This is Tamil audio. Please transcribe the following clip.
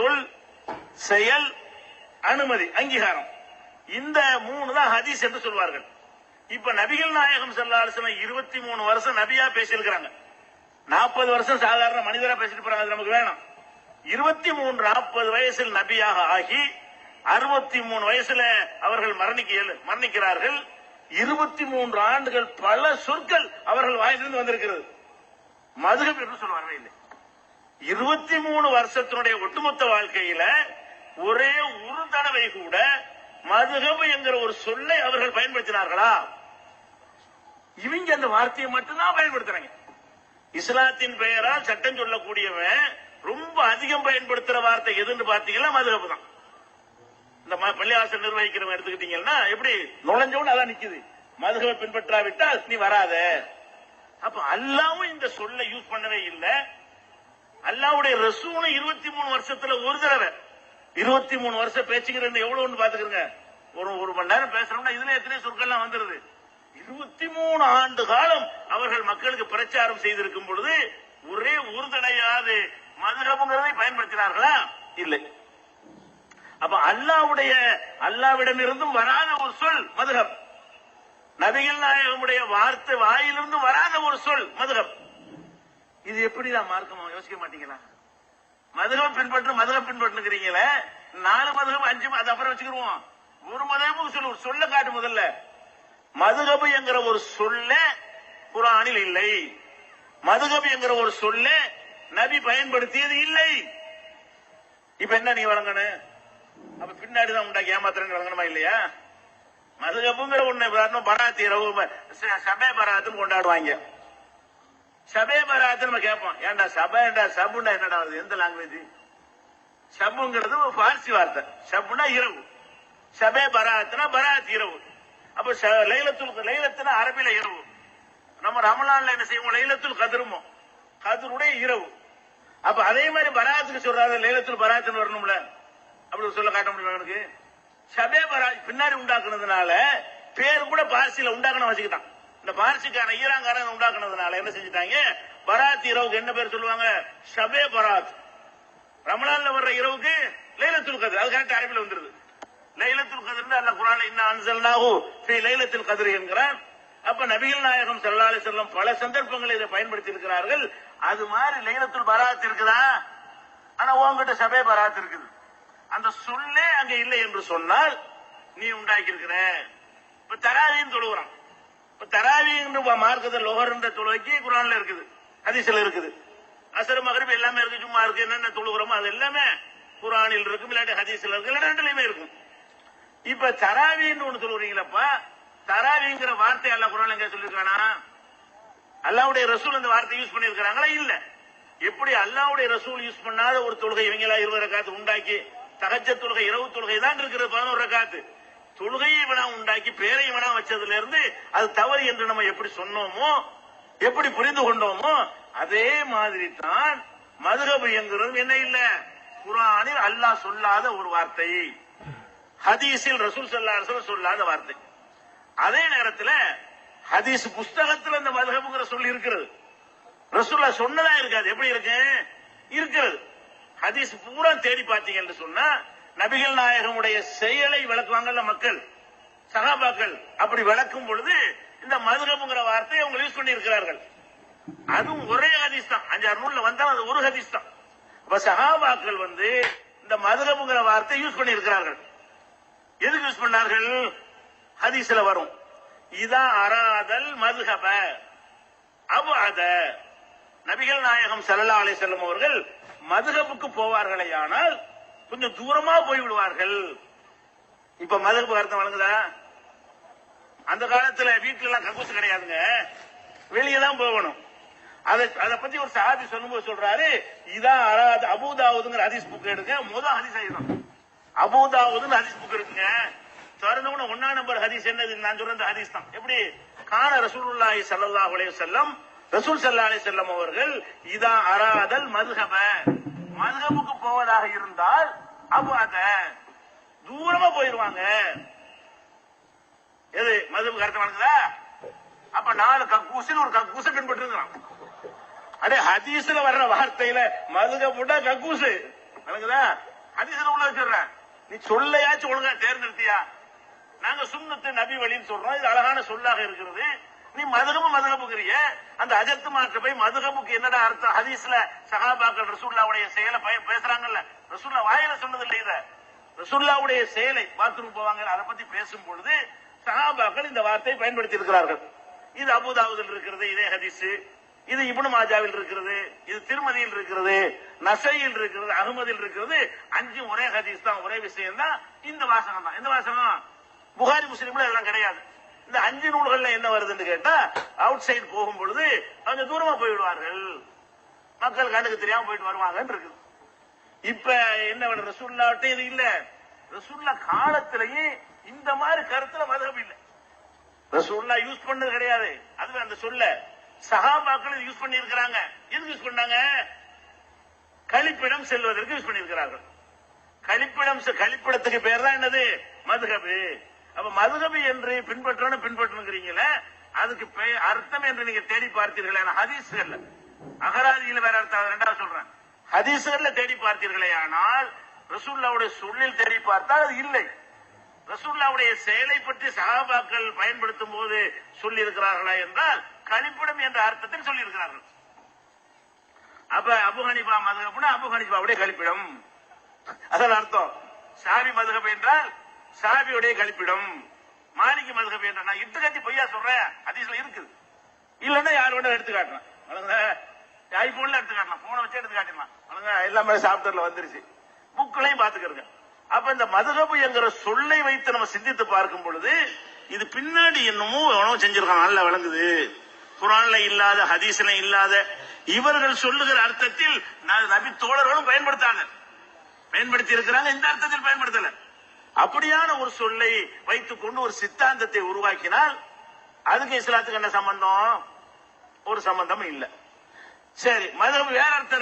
சொல் செயல் அனுமதி அங்கீகாரம். இந்த மூணு தான் ஹதீஸ் என்று சொல்வார்கள். இப்ப நபிகள் நாயகம் ஸல்லல்லாஹு இருபத்தி மூணு வருஷம் நபியா பேசியிருக்கிறாங்க. நாற்பது வருஷம் சாதாரண மனிதரா பேசிட்டு போறாங்க அது நமக்கு வேணும். இருபத்தி மூன்று நாற்பது வயசில் நபியாக ஆகி அறுபத்தி மூணு வயசுல அவர்கள் மரணிக்க மரணிக்கிறார்கள். இருபத்தி மூன்று ஆண்டுகள் பல சொற்கள் அவர்கள் வாயிலிருந்து வந்திருக்கிறது. மதுகம் என்று சொல்வார்கள் இல்லை. இருபத்தி மூணு வருஷத்தினுடைய ஒட்டுமொத்த வாழ்க்கையில ஒரே ஒரு தடவை கூட மதுகபு என்கிற ஒரு சொல்லை அவர்கள் பயன்படுத்தினார்களா? இவங்க அந்த வார்த்தையை மட்டும்தான் பயன்படுத்துறாங்க. இஸ்லாத்தின் பெயரால் சட்டம் சொல்லக்கூடியவன் ரொம்ப அதிகம் பயன்படுத்துற வார்த்தை எதுன்னு பாத்தீங்கன்னா மதுகபு தான். இந்த ம- பள்ளிவாசல் நிர்வகிக்கிறவன் எடுத்துக்கிட்டீங்கன்னா எப்படி நுழைஞ்சவன் அதான் நிக்குது. மதுகவை பின்பற்றாவிட்டால் நீ வராத. அப்ப அல்லாவும் இந்த சொல்லை யூஸ் பண்ணவே இல்லை. அல்லாவுடைய ரசூலும் இருபத்தி மூணு வருஷத்துல ஒரு தடவை. இருபத்தி மூணு வருஷம் பேச்சுக்கிறேன் எவ்வளவுன்னு பாத்துக்கிறங்க ஒரு ஒரு மணி நேரம் பேசுறோம்னா இதுல எத்தனை சொற்கள்லாம் வந்துருது. இருபத்தி மூணு ஆண்டு காலம் அவர்கள் மக்களுக்கு பிரச்சாரம் செய்திருக்கும் பொழுது ஒரே ஒரு தடையாது. மதுகபுங்கிறதை பயன்படுத்தினார்களா? இல்லை. அப்ப அல்லாவுடைய அல்லாவிடமிருந்தும் வராத ஒரு சொல் மதுகம் நபிகள் நாயகமுடைய வார்த்தை வாயிலிருந்து வராத ஒரு சொல் மதுகம் இது எப்படி தான் மார்க்கமா யோசிக்க மாட்டீங்களா மதுகம் பின்பற்று மதுகம் பின்பற்றுங்கிறீங்களே? நாலு மதுகம் அஞ்சு அது அப்புறம் வச்சுக்கிருவோம். ஒரு மதமும் சொல்லு ஒரு சொல்ல காட்டு முதல்ல. மதுகபு என்கிற ஒரு சொல்ல குரானில் இல்லை. மதுகபு என்கிற ஒரு சொல்ல நபி பயன்படுத்தியது இல்லை. இப்ப என்ன நீ வழங்கணும்? அப்ப பின்னாடி தான் உண்டாக்கி ஏமாத்துறேன்னு வழங்கணுமா இல்லையா? மதுகபுங்கிற ஒண்ணு பராத்தி இரவு சபை பராத்துன்னு கொண்டாடுவாங்க. சபே பராத்து நம்ம கேட்போம். ஏன்டா சபைண்டா சபுண்டா என்னடா அது எந்த லாங்குவேஜ் சபுங்கிறது ஒரு பார்சி வார்த்தை. சபுனா இரவு. சபே பராத்னா பராத் இரவு. அப்ப ச- லைலத்துல் லைலத்துனா அரபில இரவு. நம்ம ரமலான்ல என்ன செய்வோம்? லைலத்துல் கதிருமோ. கதிருடைய இரவு. அப்ப அதே மாதிரி பராத்துக்கு சொல்றாரு லைலத்துல் பராத்துன்னு வரணும்ல. அப்படி சொல்ல காட்ட முடியும் எனக்கு சபே பராத் பின்னாடி உண்டாக்குனதுனால பேர் கூட பார்சியில உண்டாக்கணும் வச்சுக்கிட்டான் இந்த பார்சிக்கான ஈராங்காரன் உண்டாக்குனதுனால என்ன செஞ்சுட்டாங்க? பராத் இரவுக்கு என்ன பேர் சொல்லுவாங்க? ஷபே பராத். ரமலான்ல வர்ற இரவுக்கு லைலத்துல் கதிர். அது கரெக்ட் அரபில் வந்துருது. லைலத்துல் கதிர் அல்ல குரான் இன்ன அன்சல்னாஹு ஸ்ரீ லைலத்துல் கதிர் என்கிறான் அப்ப நபிகள் நாயகம் ஸல்லல்லாஹு செல்லும் பல சந்தர்ப்பங்களை இதை பயன்படுத்தி இருக்கிறார்கள் அது மாதிரி லைலத்துல் பராத் இருக்குதா? ஆனா உங்ககிட்ட சபே பராத் இருக்குது. அந்த சொல்லே அங்க இல்லை என்று சொன்னால் நீ உண்டாக்கி இருக்கிற இப்ப தராவின்னு தொழுகிறான் இப்ப தராவி என்று மார்க்கத்தில் லோகர் என்ற தொழுகைக்கு குரான்ல இருக்குது அதிசல இருக்குது. அசர் மகரிப் எல்லாமே இருக்கு சும்மா இருக்கு என்னென்ன தொழுகிறோமோ அது எல்லாமே குரானில் இருக்கும் இல்லாட்டி ஹதீஸ்ல இருக்கு இல்லாட்டி ரெண்டுலயுமே இருக்கும். இப்ப தராவின்னு ஒண்ணு சொல்லுறீங்களப்பா தராவிங்கிற வார்த்தை அல்ல குரான் எங்க சொல்லிருக்கானா? அல்லாவுடைய ரசூல் அந்த வார்த்தை யூஸ் பண்ணிருக்காங்களா இல்ல. எப்படி அல்லாவுடைய ரசூல் யூஸ் பண்ணாத ஒரு தொழுகை இவங்களா இருபது ரக்காத்து உண்டாக்கி தகச்ச தொழுகை இரவு தொழுகை தான் இருக்கிறது பதினோரு ரக்காத்து. தொழுகையை வேணா உண்டாக்கி பேரை வேணா வச்சதுல இருந்து அது தவறு என்று நம்ம எப்படி சொன்னோமோ எப்படி புரிந்து கொண்டோமோ அதே மாதிரி தான் மதுகபு என்கிறது என்ன இல்ல? குரானில் அல்லாஹ் சொல்லாத ஒரு வார்த்தை. ஹதீஸில் ரசூல் ஸல்லல்லாஹு சொல்லாத வார்த்தை. அதே நேரத்துல ஹதீஸ் புஸ்தகத்துல இந்த மதுகபுங்கிற சொல் இருக்கிறது. ரசூல்லா சொன்னதா இருக்காது. எப்படி இருக்கு? இருக்கிறது. ஹதீஸ் பூரா தேடி பார்த்தீங்க என்று சொன்னா நபிகள் நாயகமுடைய செயலை விளக்குவாங்கல்ல மக்கள் சகாபாக்கள். அப்படி விளக்கும் பொழுது இந்த மதுஹபுங்கிற வார்த்தையை அவங்க யூஸ் பண்ணி இருக்கிறார்கள் அதுவும் ஒரே ஹதீஸ் தான். அஞ்சாறு நூல்ல வந்தாலும் அது ஒரு ஹதீஸ் தான். இப்ப சகாபாக்கள் வந்து இந்த மதுஹபுங்கிற வார்த்தை யூஸ் பண்ணி இருக்கிறார்கள் எதுக்கு யூஸ் பண்ணார்கள்? ஹதீஸ்ல வரும். இதா அராதல் மதுகப அபு அத நபிகள் நாயகம் ஸல்லல்லாஹு அலைஹி வஸல்லம் அவர்கள் மதுகப்புக்கு போவார்களே ஆனால் கொஞ்சம் தூரமா போய் விடுவார்கள். இப்ப மதுகு அர்த்தம் வழங்குதா? அந்த காலத்துல வீட்டுல எல்லாம் கக்கூசு கிடையாதுங்க. வெளியே தான் போகணும். அதை அதை பத்தி ஒரு சஹாபி சொல்லும்போது சொல்றாரு இதான் அபூதாவுதுங்கிற ஹதீஸ் புக் எடுங்க முதல் ஹதீஸ் ஆயுதம் அபூதாவுதுன்னு ஹதீஸ் புக் இருக்குங்க திறந்தவன ஒன்னா நம்பர் ஹதீஸ் என்னது? நான் சொல்ற ஹதீஸ் தான். எப்படி? கான ரசூலுல்லாஹி ஸல்லல்லாஹு அலைஹி வஸல்லம் ரசூல் சல்லா அலைஹி வஸல்லம் அவர்கள் இதா அராதல் மதுஹப. மதுஹபுக்கு இருந்தால் அபு அத தூரமா போயிருவாங்க. எது? மதுஹபுக்கு கருத்து வணங்குதா? அப்ப நாலு கக்கூசில் ஒரு கக்கூசை பின்பற்றிருக்கிறான் அடே ஹதீஸ்ல வர்ற வார்த்தையில மதுக போட்டா கக்கூசு. வணங்குதா? ஹதீஸ்ல உள்ள வச்சிடுறேன். நீ சொல்லையாச்சும் ஒழுங்கா தேர்ந்தெடுத்தியா? நாங்க சுண்ணத்து நபி வழின்னு சொல்றோம். இது அழகான சொல்லாக இருக்கிறது. நீ மதுகபு மதுகபுங்கிறிய அந்த அஜத்து மாற்ற போய் மதுகபுக்கு என்னடா அர்த்தம்? ஹதீஸ்ல சஹாபாக்கள் ரசூல்லாவுடைய செயலை பய- பேசுறாங்கல்ல. ரசூல்லா வாயில சொன்னது இல்லை இத. ரசூல்லாவுடைய செயலை பாத்ரூம் போவாங்க. அதை பத்தி பேசும் பொழுது சகாபாக்கள் இந்த வார்த்தையை பயன்படுத்தி இருக்கிறார்கள் இது அபுதாவுதில் இருக்கிறது இதே ஹதீஸ். இது இபுனு மாஜாவில் இருக்கிறது இது திருமதியில் இருக்கிறது நசையில் இருக்கிறது அகமதில் இருக்கிறது. அஞ்சு ஒரே ஹதீஸ் தான் ஒரே விஷயம் தான் இந்த வாசகம் தான். இந்த வாசகம்? புகாரி முஸ்லீம்ல எல்லாம் கிடையாது. இந்த அஞ்சு நூல்கள்ல என்ன வருதுன்னு கேட்டா அவுட் சைடு போகும் பொழுது கொஞ்சம் தூரமா போயிடுவார்கள். மக்கள் கண்ணுக்கு தெரியாம போயிட்டு வருவாங்கன்னு இருக்குது. இப்ப என்ன வேணும் ரசூல்லாட்ட இது இல்ல. ரசூல்லா காலத்திலேயே இந்த மாதிரி கருத்துல மதகம் இல்லை. ரசூல்லா யூஸ் பண்ணது கிடையாது. அதுவே அந்த சொல்ல. சஹாபாக்கள் யூஸ் பண்ணி இருக்கிறாங்க எதுக்கு யூஸ் பண்ணாங்க? கழிப்பிடம் செல்வதற்கு யூஸ் பண்ணி இருக்கிறார்கள் கழிப்பிடம் செ- கழிப்பிடத்துக்கு பேர் தான் என்னது? மதுகபு அப்ப மதுகபி என்று பின்பற்றணும் பின்பற்றணுங்கிறீங்களே அதுக்கு அர்த்தம் என்று நீங்க தேடி பார்த்தீர்களே ஹதீஸ்கள்ல அகராதியில் வேற அர்த்தம் ரெண்டாவது சொல்றேன். ஹதீஸ்கள்ல தேடி பார்த்தீர்களே ஆனால் ரசூல்லாவுடைய சொல்லில் தேடி பார்த்தால் அது இல்லை. ரசூல்லாவுடைய செயலை பற்றி சகாபாக்கள் பயன்படுத்தும் போது சொல்லி இருக்கிறார்களா என்றால் கழிப்பிடம் என்ற அர்த்தத்தில் சொல்லி இருக்கிறார்கள் அப்ப அபு ஹனிபா மதுகப்னா அபு ஹனிபாவுடைய கழிப்பிடம். அதான் அர்த்தம். ஷாபி மதுகப் என்றால் ஷாபியுடைய கழிப்பிடம். மாலிகி மதுகப் என்ற நான் இட்டு கட்டி பொய்யா சொல்றேன். ஹதீஸ்ல இருக்குது. இல்லன்னா யார் வேணா எடுத்து காட்டலாம். ஐபோன்ல எடுத்து காட்டலாம். போனை வச்சு எடுத்து காட்டிடலாம். எல்லாமே சாப்டர்ல வந்துருச்சு. புக்களையும் பாத்துக்கிறங்க அப்ப இந்த மதுகபு என்கிற சொல்லை வைத்து நம்ம சிந்தித்து பார்க்கும் பொழுது இது பின்னாடி என்னமோ உணவு செஞ்சிருக்கான். நல்லா விளங்குது. குரான்ல இல்லாத ஹதீஸ்ல இல்லாத இவர்கள் சொல்லுகிற அர்த்தத்தில் நபி தோழர்களும் பயன்படுத்தாங்க. பயன்படுத்தி இருக்கிறாங்க. இந்த அர்த்தத்தில் பயன்படுத்தல. அப்படியான ஒரு சொல்லை வைத்துக் கொண்டு ஒரு சித்தாந்தத்தை உருவாக்கினால் அதுக்கு இஸ்லாத்துக்கு என்ன சம்பந்தம்? ஒரு சம்பந்தம் இல்லை. சரி மதம் வேற அர்த்தம்